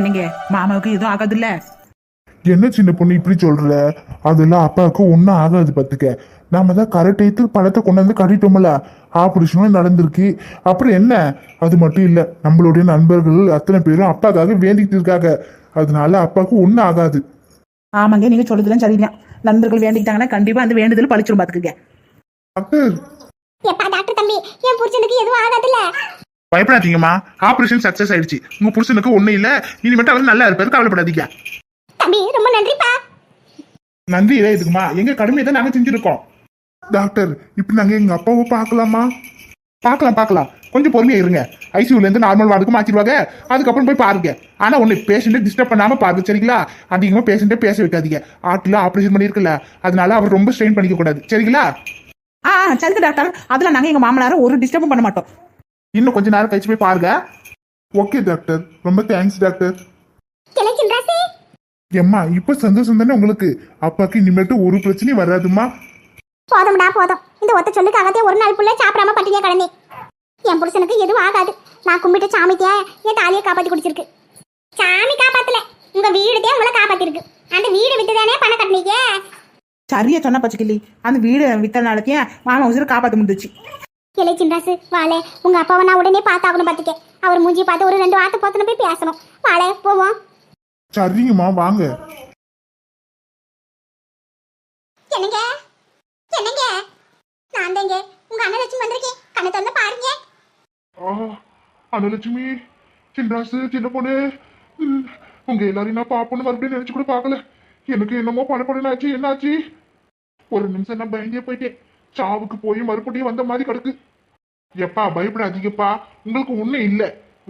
என்னங்க மாமாவுக்கு எதுவும் ஆகாதுல்ல? என்ன சின்ன பொண்ணு இப்படி சொல்ற? அதெல்லாம் அப்பாவுக்கு ஒன்றும் ஆகாது பார்த்துக்க நாம தான் கரெக்ட் டயத்துக்கு பழத்தை கொண்டு வந்து கட்டிட்டோம்ல. ஆப்ரேஷனும் நடந்திருக்கு. அப்புறம் என்ன? அது மட்டும் இல்லை நம்மளுடைய நண்பர்கள் அத்தனை பேரும் அப்பாக்காக வேண்டிக்கிட்டு இருக்காங்க. அதனால அப்பாவுக்கு ஒன்றும் ஆகாது. ஆமாங்க நீங்க சொல்றதுலாம் சரிதான். நண்பர்கள் வேண்டிக்கிட்டாங்கன்னா கண்டிப்பா அந்த வேண்டுதல் பழிச்சிடும் பாத்துக்கங்க. டாக்டர். டாக்டர் தம்பி என் புருஷனுக்கு எதுவும் ஆகாதுல்ல? பயப்படாதீங்கம்மா. ஆப்ரேஷன் சக்சஸ் ஆயிடுச்சு. உங்க புருஷனுக்கு ஒன்றும் இல்லை. இனிமேட்டு அவர் நல்லா இருப்பாரு. கவலைப்படாதீங்க. தம்பி ரொம்ப நன்றிப்பா. நன்றி இதே இதுக்குமா. எங்க கடமையை தான் நாங்க செஞ்சிருக்கோம். டாக்டர் இப்ப நாங்க எங்க அப்பாவை பார்க்கலாமா? பார்க்கலாம் பார்க்கலாம். கொஞ்சம் பொறுமையா இருங்க. ஐசியூல இருந்து நார்மல் வார்டுக்கு மாத்திடுவாங்க. அதுக்கப்புறம் போய் பாருங்க. ஆனா ஒண்ணு பேஷண்ட்டை டிஸ்டர்ப் பண்ணாம பாருங்க சரிங்களா? அதிகமா பேஷண்ட்டை பேச வைக்காதீங்க. ஆட்டுல ஆபரேஷன் பண்ணிருக்கல அதனால அவர் ரொம்ப ஸ்ட்ரெயின் பண்ணிக்க கூடாது. சரிங்களா? ஆ ஆ, சரிங்க டாக்டர் அதெல்லாம் நாங்க எங்க மாமனாரை ஒரு டிஸ்டர்பும் பண்ண மாட்டோம். இன்னும் கொஞ்ச நேரம் கழிச்சு போய் பாருங்க. ஓகே டாக்டர் ரொம்ப தேங்க்ஸ் டாக்டர் எம்மா இப்ப சந்தோஷம் தானே உங்களுக்கு? அப்பாக்கு இனிமேட்டு ஒரு பிரச்சனையும் வராதுமா போதும்டா போதும். இந்த ஒத்த சொல்லுக்காகத்தே ஒரு நாள் புள்ள சாப்பிடாம பட்டினியா கடந்தேன். என் புருஷனுக்கு எதுவும் ஆகாது. நான் கும்பிட்டு சாமித்தியா என் தாலியை காப்பாத்தி குடிச்சிருக்கு. சாமி காப்பாத்தல. உங்க வீடுதே உங்களை காப்பாத்திருக்கு. அந்த வீடு வித்துதானே பணம் கட்டினீங்க? சரியா சொன்ன பச்சைக்கிளி. அந்த வீடு வித்தனாலத்தையே மாமா உசுரை காப்பாற்ற முடிஞ்சிச்சு. கிளை சின்ராசு வாழை உங்க அப்பாவை நான் உடனே பார்த்தாகணும் பாத்துக்க. அவர் மூஞ்சி பார்த்து ஒரு ரெண்டு வார்த்தை போத்தன போய் பேசணும். வாழை போவோம். சரிங்கம்மா வாங்க. என்னங்க? என்னங்க? நான் தாங்க உங்க அண்ணன் லட்சுமி வந்திருக்கேன். கண்ணை திறந்து பாருங்க. ஆ, அனலட்சுமி சின்ராசு சின்ன பொண்ணு. உங்க எல்லாரையும் நான் பாப்போன்னு மறுபடியும் நினைச்சு கூட பார்க்கல. எனக்கு என்னமோ பணப்படணும் ஆச்சு என்னாச்சு? ஒரு நிமிஷம் நான் பயந்தே போயிட்டேன். சாவுக்கு போய் மறுபடியும் வந்த மாதிரி கிடக்கு. எப்பா பயப்படாதீங்கப்பா. உங்களுக்கு ஒண்ணும் இல்ல.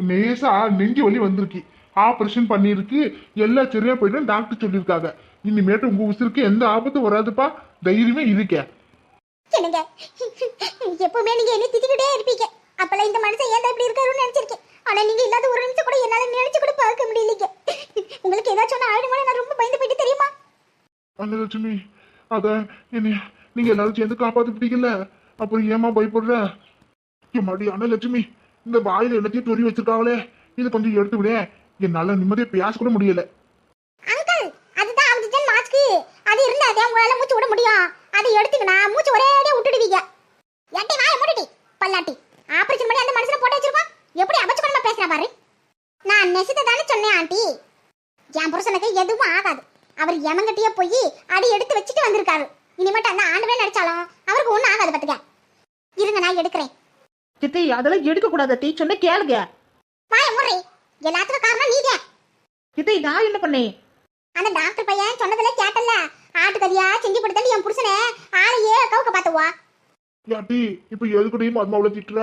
நேசா நெஞ்சு வலி வந்திருக்கு. ஆபரேஷன் பண்ணிருக்கு எல்லாம் சரியா போயிடும் டாக்டர் சொல்லியிருக்காங்க. இனிமேட்டு உங்க உசுருக்கு எந்த ஆபத்தும் வராதுப்பா. தைரியமே இருக்கேன் என்னங்க? எப்பவுமே நீங்க என்ன திட்டிக்கிட்டே இருப்பீங்க. அப்பெல்லாம் இந்த மனுஷன் ஏன் இப்படி இருக்காருன்னு நினைச்சிருக்கேன். ஆனா நீங்க இல்லாத ஒரு நிமிஷம் கூட என்னால நினைச்சு கூட பார்க்க முடியலீங்க. உங்களுக்கு ஏதாச்சும் ஒன்று ஆயிடுமோ நான் ரொம்ப பயந்து போயிட்டு தெரியுமா? அன்னலட்சுமி அத என்ன நீங்க எல்லாரும் சேர்ந்து காப்பாத்திட்டீங்கல்ல அப்புறம் ஏமா பயப்படுற? எம்மாடி லட்சுமி இந்த வாயில எல்லாத்தையும் தொறி வச்சிருக்காங்களே இது கொஞ்சம் எடுத்து விட. என்னால நிம்மதியா பேச கூட முடியல. அங்கிள் அதுதான் ஆக்சிஜன் மாஸ்க் அது இருந்தா தான் உங்களால மூச்சு விட முடியும். அதை எடுத்துக்கினா மூச்சு ஒரேடியா விட்டுடுவீங்க. எட்டி வாய மூடிடி பல்லாட்டி. ஆபரேஷன் பண்ணி அந்த மனுஷனை போட்டு வச்சிருக்கோம். எப்படி அபச்சகரமா பேசுற பாரு. நான் நெசித்த தானே சொன்னேன் ஆண்டி. என் புருஷனுக்கு எதுவும் ஆகாது. அவர் எமங்கிட்டயே போய் அடி எடுத்து வச்சுட்டு வந்திருக்காரு. இனிமேட்டு அந்த ஆண்டவே நடிச்சாலும் அவருக்கு ஒன்றும் ஆகாது பாத்துக்க. இருங்க நான் எடுக்கிறேன். சித்தி அதெல்லாம் எடுக்க கூடாது டீ சொன்ன கேளுங்க. வாய முறை எல்லாத்துக்கும் காரணம் நீதான் சித்தி நான் என்ன பண்ணேன்? அந்த டாக்டர் பையன் சொன்னதுல கேட்டல ஆட்டுக்கறியா செஞ்சு கொடுத்தல என் புருஷனே ஆளையே கவுக்க பாத்துவா யாட்டி இப்ப எதுக்குடையும் மர்மாவில திட்டுற?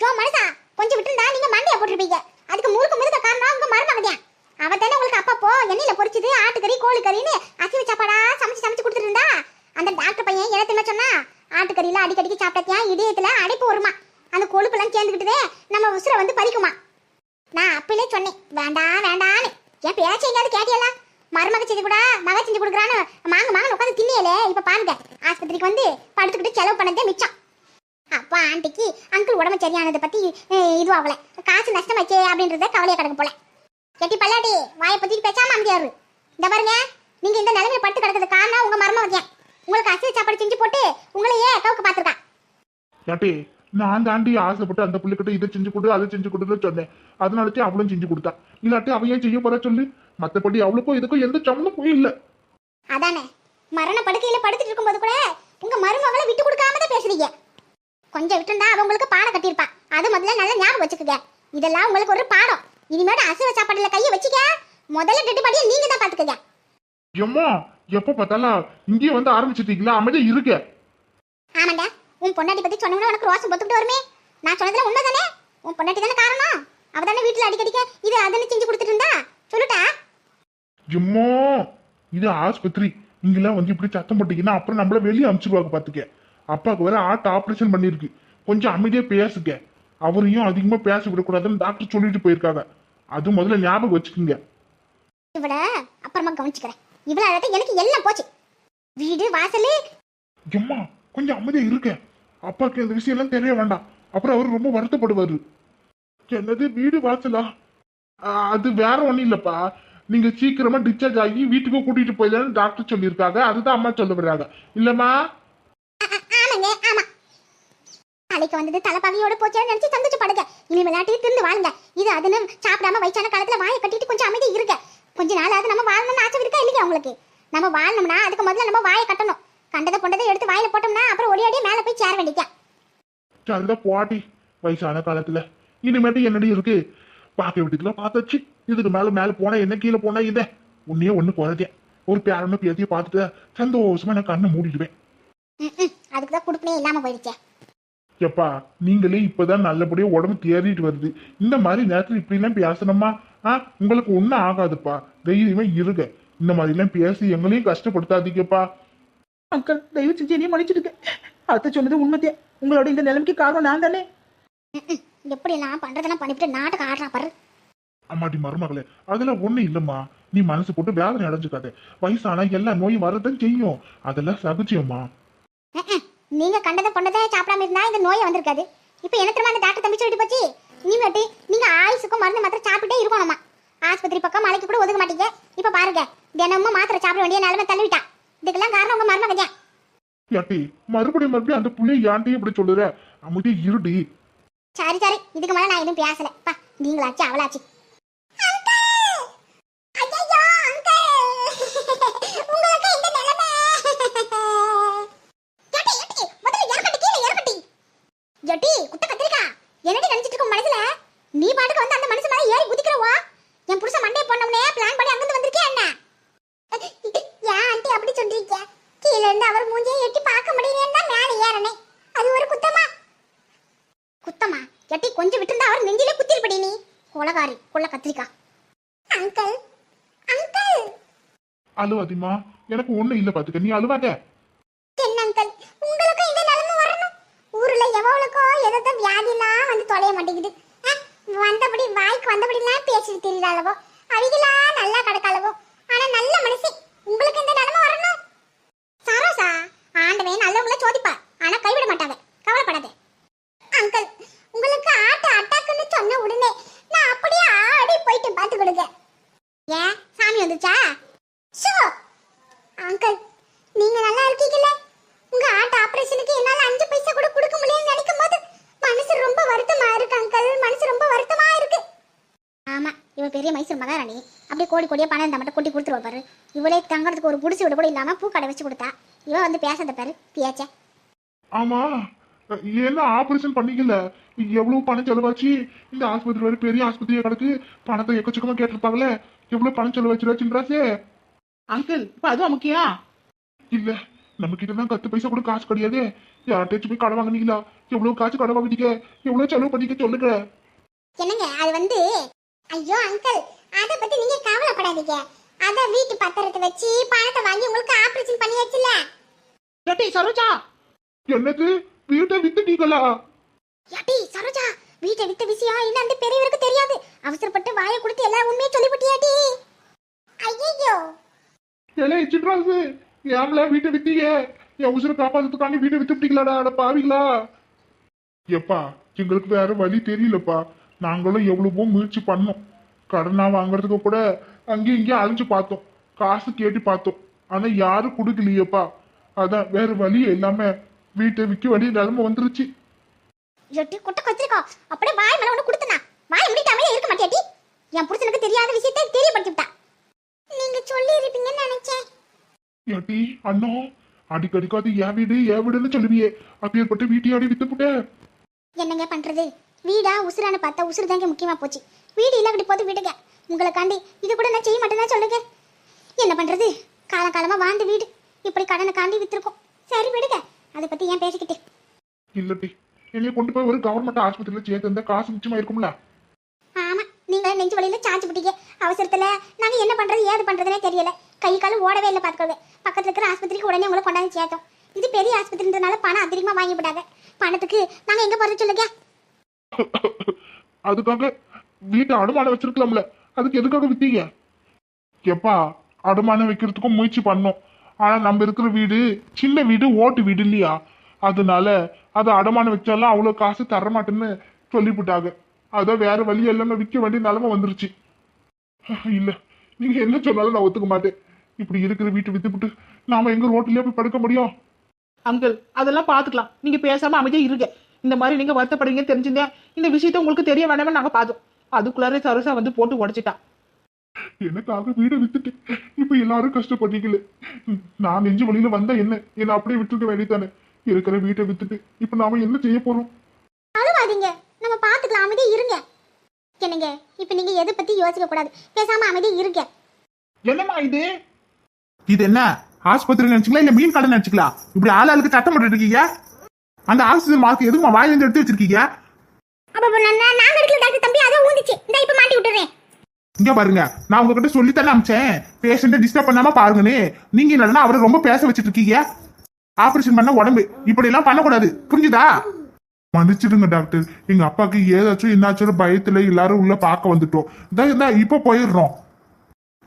ஜோ மனுஷா கொஞ்சம் விட்டுருந்தா நீங்க மண்டைய போட்டிருப்பீங்க. அதுக்கு முழுக்க முழுக்க காரணம் உங்க மருமகன் அவ தானே உங்களுக்கு அப்பப்போ எண்ணெயில பொரிச்சது ஆட்டுக்கறி கோழிக்கறின்னு அசைவ சாப்பாடா சமைச்சு சமைச்சு கொடுத்துட்டு இருந்தா? அந்த டாக்டர் பையன் என்ன தின்ன சொன்னா? ஆட்டுக்கறியில அடிக்கடிக்கு சாப்பிட்டத்தியா இதயத்துல அடைப்பு வருமா? அந்த கொழுப்பெல்லாம் சேர்ந்துக்கிட்டதே நம்ம உசுரை வந்து பறிக்குமா? நான் அப்பிலே சொன்னேன் வேண்டாம் வேண்டான்னு. என் பேச்சு எங்கேயாவது கேட்டியல மருமக செஞ்சு கூட மக செஞ்சு கொடுக்குறான்னு மாங்க மாங்க உட்காந்து தின்னியலே. இப்ப பாருங்க ஆஸ்பத்திரிக்கு வந்து படுத்துக்கிட்டு செலவு பண்ணதே மிச்சம். அப்பா ஆண்டிக்கு அங்கிள் உடம்பு சரியானதை பத்தி இதுவாகல. காசு நஷ்டமாச்சே அப்படின்றத கவலையா கிடக்கு போல. கெட்டி பல்லாட்டி வாயை பத்தி பேசாம அமைதியாரு இந்த பாருங்க நீங்க இந்த நிலைமையில படுத்து கிடக்கிறது காரணம் உங்க மருமகன் உங்களுக்கு அசைவ சாப்பாடு செஞ்சு போட்டு உங்களையே கவுக்க பாத்துருக்கா யாட்டி நான் தாண்டி ஆசைப்பட்டு அந்த பிள்ளைகிட்ட இதை செஞ்சு கொடு அதை செஞ்சு கொடுன்னு சொன்னேன். அதனாலதான் அவளும் செஞ்சு கொடுத்தா. இல்லாட்டி அவ ஏன் செய்ய போறா சொல்லு? மத்தபடி அவளுக்கும் இதுக்கும் எந்த சம்மந்தமும் இல்ல. அதானே? மரண படுக்கையில படுத்துட்டு இருக்கும்போது கூட உங்க மருமகளை விட்டு கொடுக்காம தான் பேசுறீங்க. கொஞ்சம் விட்டுருந்தா அவ உங்களுக்கு பாடம் கட்டியிருப்பா. அது முதல்ல நல்லா ஞாபகம் வச்சுக்கோங்க. இதெல்லாம் உங்களுக்கு ஒரு பாடம். இனிமேட்டு அசைவ சாப்பாடுல கையை வச்சுக்க. முதல்ல டெட்டு படியை நீங்க தான் பாத்துக்கங்க எப்ப பார்த்தாலும் இங்கேயே வந்து ஆரம்பிச்சிட்டீங்களா அமைதியா இருக்க ஆமாண்டா உன் பொண்டாட்டி பத்தி சொன்னோம்னா உனக்கு ரோசம் பொத்துக்கிட்டு வருமே. நான் சொன்னதுல உண்மை தானே உன் பொண்டாட்டி தானே காரணம்? அவ தானே வீட்டுல அடிக்கடிக்க இது அதுன்னு செஞ்சு கொடுத்துட்டு இருந்தா? சொல்லுட்டா எம்மா இது ஆஸ்பத்திரி. இங்கெல்லாம் வந்து இப்படி சத்தம் போட்டீங்கன்னா அப்புறம் நம்மள வெளியே அனுப்பிச்சிருவாங்க பாத்துக்க. அப்பாவுக்கு வேற ஆர்ட் ஆபரேஷன் பண்ணிருக்கு கொஞ்சம் அமைதியா பேசுங்க. அவரையும் அதிகமா பேச விடக்கூடாதுன்னு டாக்டர் சொல்லிட்டு போயிருக்காங்க. அது முதல்ல ஞாபகம் வச்சுக்கோங்க. இவள அப்புறமா கவனிச்சுக்கிறேன். இவள அழகா எனக்கு எல்லாம் போச்சு. வீடு வாசலு. எம்மா கொஞ்சம் அமைதியா இருக்க அப்பாவுக்கு இந்த விஷயம் எல்லாம் தெரிய வேண்டாம். அப்புறம் அவர் ரொம்ப வருத்தப்படுவாரு. என்னது வீடு வாசலா? அது வேற ஒண்ணும் இல்லப்பா. நீங்க சீக்கிரமா டிஸ்சார்ஜ் ஆகி வீட்டுக்கு கூட்டிட்டு போயிடலாம்னு டாக்டர் சொல்லியிருக்காங்க. அதுதான் அம்மா சொல்ல வர்றாங்க. இல்லம்மா? தலைக்கு வந்தது தலைப்பாகையோட போச்சேன்னு நினைச்சு சந்தோஷப்படுங்க. இனி விளையாட்டி திருந்து வாழுங்க. இது அதுன்னு சாப்பிடாம வயசான காலத்துல வாயை கட்டிட்டு கொஞ்சம் அமைதி இருங்க. கொஞ்ச நாளாவது நம்ம வாழணும்னு ஆசை இருக்கா இல்லையா உங்களுக்கு? நம்ம வாழணும்னா அதுக்கு முதல்ல நம்ம வாயை கட்டணும். கண்டதை கொண்டதை எடுத்து வாயில போட்டோம்னா அப்புறம் ஒடியாடியே மேல போய் சேர வேண்டியதா சரிதான் போட்டி வயசான காலத்துல. இனிமேட்டு என்னடி இருக்கு? பார்க்க வீட்டுக்குள்ள பார்த்தாச்சு. இதுக்கு மேல மேல போனா என்ன கீழே போனா என்ன? உன்னையே ஒண்ணு குறைஞ்சேன் ஒரு பேரன்னு பேத்திய பார்த்துட்டு சந்தோஷமா நான் கண்ணை மூடிடுவேன். அதுக்கு தான் குடுப்பனே இல்லாம போயிடுச்சே. எப்பா நீங்களே இப்பதான் நல்லபடியா உடம்பு தேறிட்டு வருது. இந்த மாதிரி நேரத்துல இப்படி எல்லாம் பேசணுமா? ஆ உங்களுக்கு ஒண்ணும் ஆகாதுப்பா. தைரியமா இருங்க இந்த மாதிரி எல்லாம் பேசி எங்களையும் கஷ்டப்படுத்தாதீங்கப்பா. அங்கிள் தயவு செஞ்சு என்னையும் மன்னிச்சிடுங்க. அத்தை சொன்னது உண்மைத்தே உங்களோட இந்த நிலைமைக்கு காரணம் நான் தானே? எப்படி நான் பண்றதெல்லாம் பண்ணிவிட்டு நாட்டுக்கு ஆடுறா பாரு. அம்மாடி மருமகளே அதெல்லாம் ஒண்ணு இல்லம்மா. நீ மனசு போட்டு வேதனை அடைஞ்சுக்காத. வயசானா எல்லா நோயும் வரதான் செய்யும். அதெல்லாம் சகஜம்மா ம்ம். நீங்க கண்டதை கொண்டதை சாப்பிடாம இருந்தா இந்த நோய் வந்திருக்காது. இப்போ என்ன தெரியுமா அந்த டாக்டர் தம்பி சொல்லிட்டு போச்சு? இனிமேட்டு நீங்க ஆயுசுக்கும் மருந்து மாத்திரை சாப்பிட்டே இருக்கணுமா ஆஸ்பத்திரி பக்கம் மலைக்கு கூட ஒதுக்க மாட்டீங்க. இப்ப பாருங்க தினமும் மாத்திரை சாப்பிட வேண்டிய நிலைமை தள்ளிவிட்டா. இதுக்கெல்லாம் காரணம் உங்க மருமகன் தான். ஏட்டி மறுபடியும் மறுபடியும் அந்த புள்ளைய ஏன்டி இப்படி சொல்லுற? அமைதி இருடி. சரி சரி இதுக்கு மேல நான் எதுவும் பேசல. பா நீங்களாச்சு அவளாச்சு ஜட்டி குத்த கத்திரிக்கா என்னடி நினைச்சிட்டு இருக்க மனசுல நீ பாட்டுக்கு வந்து அந்த மனுஷன் மேல ஏறி குதிக்கிறவா என் புருஷன் மண்டே போனவனே பிளான் பண்ணி அங்கிருந்து வந்திருக்கே என்ன ஏன் ஆண்டி அப்படி சொல்றீங்க கீழ இருந்து அவர் மூஞ்சியை எட்டி பார்க்க முடியலன்னா மேல ஏறனே அது ஒரு குத்தமா குத்தமா எட்டி கொஞ்சம் விட்டுருந்தா அவர் நெஞ்சிலே குத்திருப்படி நீ. கொலகாரி கொள்ள கத்திரிக்கா. Uncle uncle. அழுவாதிமா எனக்கு ஒண்ணு இல்ல பாத்துக்க. நீ அழுவாத. என்ன அங்கிள்? உங்களுக்கு இந்த நிலைமை வரணும். ஊர்ல எவ்வளவுக்கோ எதோ வியாதிலாம் வந்து தொலைய மாட்டேங்குது. வந்தபடி வாய்க்கு வந்தபடிலாம் பேசிட்டு தெரியுதாளவோ அவிகளா நல்லா கிடக்காளவோ? ஆனா நல்ல மனுஷி உங்களுக்கு இந்த நிலைமை வரணும். சரோசா ஆண்டவன் நல்லவங்கள சோதிப்பா. ஆனா கைவிட மாட்டாங்க. கவலைப்படாத அங்கிள் உங்களுக்கு ஆட்ட அட்டாக்குன்னு சொன்ன உடனே நான் அப்படியே ஆடி போயிட்டு பார்த்து கொடுங்க ஏன் சாமி வந்துச்சா ஷோ அங்கிள் நீங்க நல்லா இருக்கீங்கல்ல உங்க ஆட்ட ஆபரேஷனுக்கு என்னால அஞ்சு பைசா கூட கொடுக்க முடியலன்னு நினைக்கும் போது மனசு ரொம்ப வருத்தமா இருக்கு அங்கிள் மனசு ரொம்ப வருத்தமா இருக்கு ஆமா இவ பெரிய மைசூர் மகாராணி. அப்படியே கோடி கோடியா பணம் இருந்தா மட்டும் கொட்டி கொடுத்துருவா பாரு. இவளே தங்கறதுக்கு ஒரு புடிச்சு விட கூட இல்லாம பூக்கடை வச்சு கொடுத்தா. இவ வந்து பேசாத பாரு பியாச்சே. ஆமா என்ன ஆபரேஷன் பண்ணிக்கல? எவ்வளவு பணம் செலவாச்சு? இந்த ஆஸ்பத்திரி வரை பெரிய ஆஸ்பத்திரியா கிடக்கு. பணத்தை எக்கச்சக்கமா கேட்டிருப்பாங்களே. எவ்வளவு பணம் செலவாச்சு சின்ராசே? அங்கிள் இப்போ அதுவும் முக்கியம் இல்ல நம்ம கிட்ட தான் கத்து பைசா கூட காசு கிடையாது. யார்கிட்டச்சும் போய் கடன் வாங்குனீங்களா? எவ்வளவு காசு கடன் வாங்குனீங்க? எவ்வளவு செலவு பண்ணிக்க சொல்லுங்க. என்னங்க அது வந்து ஐயோ அங்கிள் அத பத்தி நீங்க கவலைப்படாதீங்க. அத வீட்டு பத்திரத்தை வச்சு பணத்தை வாங்கி உங்களுக்கு ஆபரேஷன் பண்ணியாச்சுல ஏட்டி சரோஜா. என்னது? வீட்டை வித்துட்டீங்களா? யாட்டி சரோஜா. வீட்டை வித்த விஷயம் இன்னும் அந்த பெரியவருக்கு தெரியாது. அவசரப்பட்டு வாயை கொடுத்து எல்லா உண்மையை சொல்லிவிட்டியாட்டி ஐயோ ஏலே சின்ராசு ஏம்ல வீட்டை வித்தீங்க? என் உசுரை காப்பாத்துறதுக்காண்டி வீட்டை வித்துட்டீங்களாடா அட பாவிங்களா எப்பா எங்களுக்கு வேற வழி தெரியலப்பா. நாங்களும் எவ்வளவோ முயற்சி பண்ணோம். கடனா வாங்குறதுக்கு கூட அங்கேயும் இங்கேயும் அலைஞ்சு பார்த்தோம். காசு கேட்டு பார்த்தோம். ஆனா யாரும் கொடுக்கலையேப்பா. அதான் வேற வழி இல்லாம வீட்டை விற்க வேண்டிய நிலைமை வந்துருச்சு. எட்டி குட்ட கொச்சிருக்கோம் அப்படியே வாய் மேல ஒண்ணு கொடுத்தனா. வாய் முடிக்காமலே இருக்க மாட்டியாட்டி என் புருஷனுக்கு தெரியாத விஷயத்தை தெரியப்படுத்தி விட்டா நீங்க சொல்லி இருப்பீங்கன்னு நினைச்சேன். ஏட்டி அண்ணா அடிக்கடிக்கு அது என் வீடு என் வீடுன்னு சொல்லுவியே. அப்பேற்பட்ட வீட்டையாடி வித்துப்புட்ட. என்னங்க பண்றது? வீடா உசுரான பார்த்தா உசுறு தாங்க முக்கியமா போச்சு. வீடு இல்ல போது விடுங்க. உங்களுக்காண்டி இது கூட நான் செய்ய மாட்டேன்னா சொல்லுங்க. என்ன பண்றது? காலம் காலமா வாழ்ந்த வீடு. இப்படி கடனை காண்டி வித்திருக்கோம். சரி விடுங்க. அதை பத்தி ஏன் பேசிக்கிட்டு? இல்லட்டி என்னைய கொண்டு போய் ஒரு கவர்மெண்ட் ஆஸ்பத்திரியில சேர்த்து இருந்தா காசு மிச்சமா இருக்கும்ல? ஆமா. நீங்க நெஞ்சு வழியில சாஞ்சு பிடிக்க அவசரத்துல நாங்க என்ன பண்றது ஏது பண்றதுனே தெரியல. கை காலும் ஓடவே இல்லை பாத்துக்கோங்க. பக்கத்துல இருக்கிற ஆஸ்பத்திரிக்கு உடனே உங்களை கொண்டாந்து சேர்த்தோம். இது பெரிய ஆஸ்பத்திரின்றனால பணம் அதிகமா வாங்கி விடாங்க பணத்துக்கு நாங்க எங்க போறது சொல்லுங்க? அதுக்காக வீட்டை அடமானம் வச்சிருக்கலாம்ல. அதுக்கு எதுக்காக வித்தீங்க? எப்பா அடமானம் வைக்கிறதுக்கும் முயற்சி பண்ணோம். ஆனா நம்ம இருக்கிற வீடு சின்ன வீடு ஓட்டு வீடு இல்லையா? அதனால அதை அடமானம் வச்சாலும் அவ்வளவு காசு தர மாட்டேன்னு சொல்லிவிட்டாங்க. அதான் வேற வழி இல்லாம விற்க வேண்டிய நிலைமை வந்துருச்சு. இல்ல நீங்க என்ன சொன்னாலும் நான் ஒத்துக்க மாட்டேன். இப்படி இருக்கிற வீட்டை வித்துவிட்டு நாம எங்க ரோட்லயே போய் படுக்க முடியும்? அங்கிள் அதெல்லாம் பார்த்துக்கலாம். நீங்க பேசாம அமைதியா இருக்க இந்த மாதிரி நீங்க வருத்தப்படுவீங்க தெரிஞ்சுங்க இந்த விஷயத்த உங்களுக்கு தெரிய வேண்டாமே நாங்க பார்த்தோம். அதுக்குள்ளாரே சரசா வந்து போட்டு உடைச்சிட்டா. எனக்காக வீடை வித்துட்டு இப்ப எல்லாரும் கஷ்டப்பட்டீங்களே. நான் நெஞ்சு வழியில வந்தா என்ன? என்ன அப்படியே விட்டுருக்க வேண்டியதானே இருக்கிற வீட்டை வித்துட்டு இப்ப நாம என்ன செய்ய போறோம்? அழுவாதீங்க. நம்ம பார்த்துக்கலாம் அமைதியா இருங்க. என்னங்க? இப்போ நீங்க எதை பத்தி யோசிக்க கூடாது. பேசாம அமைதியா இருங்க. என்னம்மா இது? இது என்ன? ஆஸ்பத்திரி நினைச்சுங்களா? இல்ல மீன் கடை நினைச்சுக்கலாம் இப்படி ஆளாளுக்கு சத்தம் போட்டுட்டு இருக்கீங்க? அந்த ஆக்சிஜன் மாஸ்க் எதுக்குமா வாயில இருந்து எடுத்து வச்சிருக்கீங்க? அப்ப நான் நான் எடுக்கல டாக்டர் தம்பி அதை ஊந்துச்சு. இந்த இப்ப மாட்டி விட்டுறேன். இங்க பாருங்க நான் உங்ககிட்ட சொல்லித்தானே அமிச்சேன். பேஷண்ட்டை டிஸ்டர்ப் பண்ணாம பாருங்கன்னு நீங்க இல்லைன்னா அவரை ரொம்ப பேச வச்சிட்டு இருக்கீங்க. ஆபரேஷன் பண்ண உடம்பு. இப்படி எல்லாம் பண்ணக்கூடாது. புரிஞ்சுதா? மன்னிச்சிடுங்க டாக்டர் எங்க அப்பாக்கு ஏதாச்சும் என்னாச்சும் பயத்துல எல்லாரும் உள்ள பார்க்க வந்துட்டோம். இந்த இப்ப போயிடுறோம்.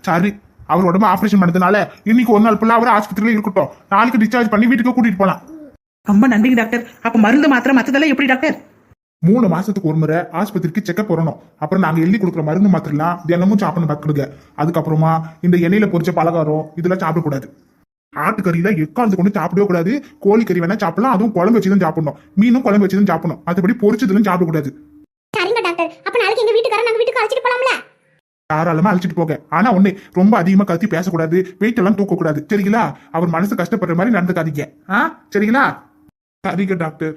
சரி அவர் உடம்பு ஆபரேஷன் பண்ணதுனால இன்னைக்கு ஒரு நாள் ஃபுல்லா அவர் ஆஸ்பத்திரியில இருக்கட்டும். நாளைக்கு டிஸ்சார்ஜ் பண்ணி வீட்டுக்கு கூட்டிட்டு போலாம். ரொம்ப நன்றிங்க டாக்டர். அப்ப மருந்து மாத்திரை மத்ததெல்லாம் எப்படி டாக்டர்? மூணு மாசத்துக்கு ஒரு முறை ஆஸ்பத்திரிக்கு செக்கப் வரணும் அப்புறம் நாங்க எழுதி கொடுக்குற மருந்து மாத்திரலாம் தினமும் சாப்பிடணும் பார்த்துடுங்க அதுக்கப்புறமா இந்த எண்ணெயில பொரிச்ச பலகாரம் இதெல்லாம் சாப்பிடக்கூடாது. ஆட்டுக்கறியில எக்காந்து கொண்டு சாப்பிடவே கூடாது. கோழிக்கறி வேணா சாப்பிடலாம். அதுவும் குழம்பு வச்சு தான் சாப்பிடணும். மீனும் குழம்பு வச்சு தான் சாப்பிடணும். அதுபடி பொரிச்சதுலாம் சாப்பிடக்கூடாது. சரிங்க டாக்டர். அப்ப நாளைக்கு எங்க வீட்டுக்காரன் நாங்க வீட்டுக்கு அழைச்சிட்டு போலாம்ல? தாராளமா அழைச்சிட்டு போக ஆனா ஒண்ணு ரொம்ப அதிகமா கத்தி பேசக்கூடாது. வெயிட் எல்லாம் தூக்கக்கூடாது. சரிங்களா? அவர் மனசு கஷ்டப்படுற மாதிரி நடந்துக்காதீங்க. ஆ? சரிங்களா? சரிங்க டாக்டர்.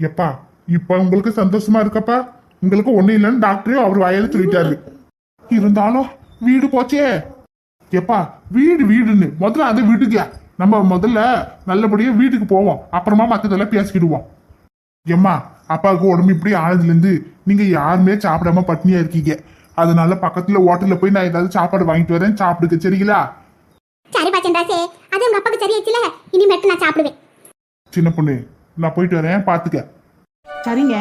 எப்பா இப்ப உங்களுக்கு சந்தோஷமா இருக்கப்பா? உங்களுக்கு ஒண்ணு இல்லைன்னு டாக்டரே அவர் வாயால சொல்லிட்டாரு. இருந்தாலும் வீடு போச்சே. எப்பா வீடு வீடுன்னு. முதல்ல அதை விடுங்க நம்ம முதல்ல நல்லபடியா வீட்டுக்கு போவோம். அப்புறமா மத்ததெல்லாம் பேசிக்கிடுவோம். எம்மா அப்பாவுக்கு உடம்பு இப்படி ஆனதுலேருந்து நீங்க யாருமே சாப்பிடாம பட்னியா இருக்கீங்க. அதனால பக்கத்துல ஹோட்டல்ல போய் நான் ஏதாவது சாப்பாடு வாங்கிட்டு வரேன். சாப்பிடுங்க சரிங்களா? சரிப்பா சந்திராசே அது உங்க அப்பாவுக்கு சரியாச்சுல இனிமேட்டு நான் சாப்பிடுவேன். சின்ன பொண்ணு. நான் போயிட்டு வரேன் பாத்துக்க. சரிங்க.